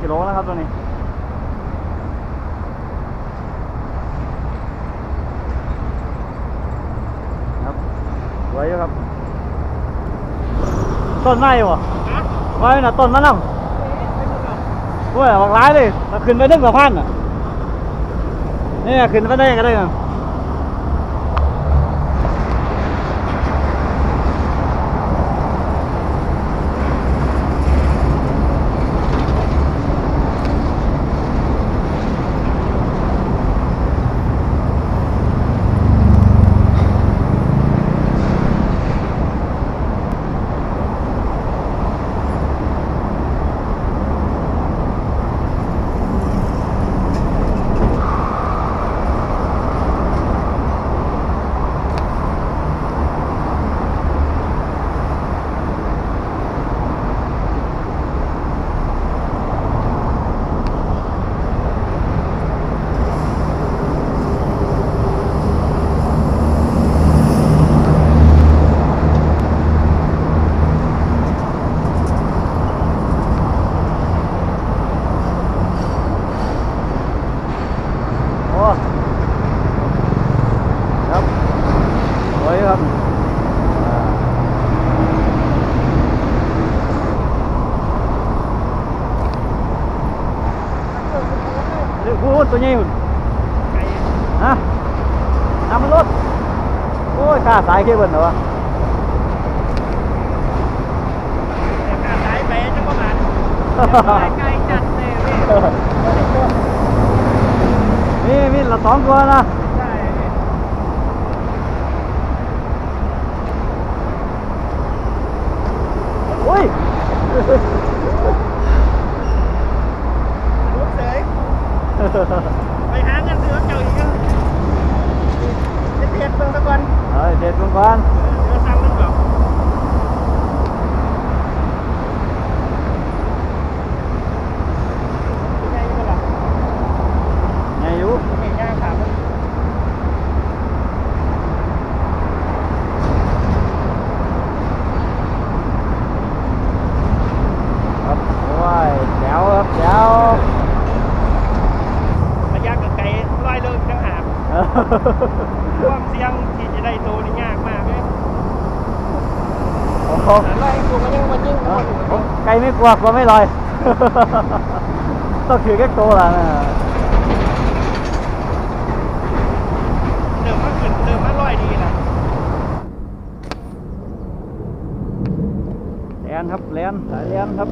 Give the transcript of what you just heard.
กิโลนะครับตัวนี้ครับสวยอยู่ครับ ต้นไม้บ่ไว้น่ะต้นมะนาวโอ้ยบักร้ายเลยขึ้นไปนึกสะพานน่ะนี่ขึ้นไปได้ก็ได้นะ พูดตัวใหญ่หุ่นฮะน้ำมันรดโอ้ยข้าสายเคเบิลเหรอวะการสายไปจังหวัดไกลจัดเลยพี่มีมีละสองตัวนะ ใช่ อุ้ย รู้เสย ไปหาเงินซื้อเก่าอีกเปลี่ยบเบิ่งตะกอน เฮ้ยเด็ดก่อน เดี๋ยวสั่งนึงก่อนใช่ไหมล่ะ ไงอยู่ เห็นยากถามมัน ครับโอ้ยแจ๋วครับแจ๋ว ระยะกับไกลร้อยเลิกจังหาก เออ ความเสี่ยงที่จะได้โตนี่ยากมากเลยโอ้โหร้อยกูก็ยังมันยิ่งเออผมไก่ไม่กลัวกลัวไม่ลอย ต้องถือแค่โตวละนะเดิมมาขึ้นเดิมมาร้อยดีนะแลนครับแลนสายแลนครับ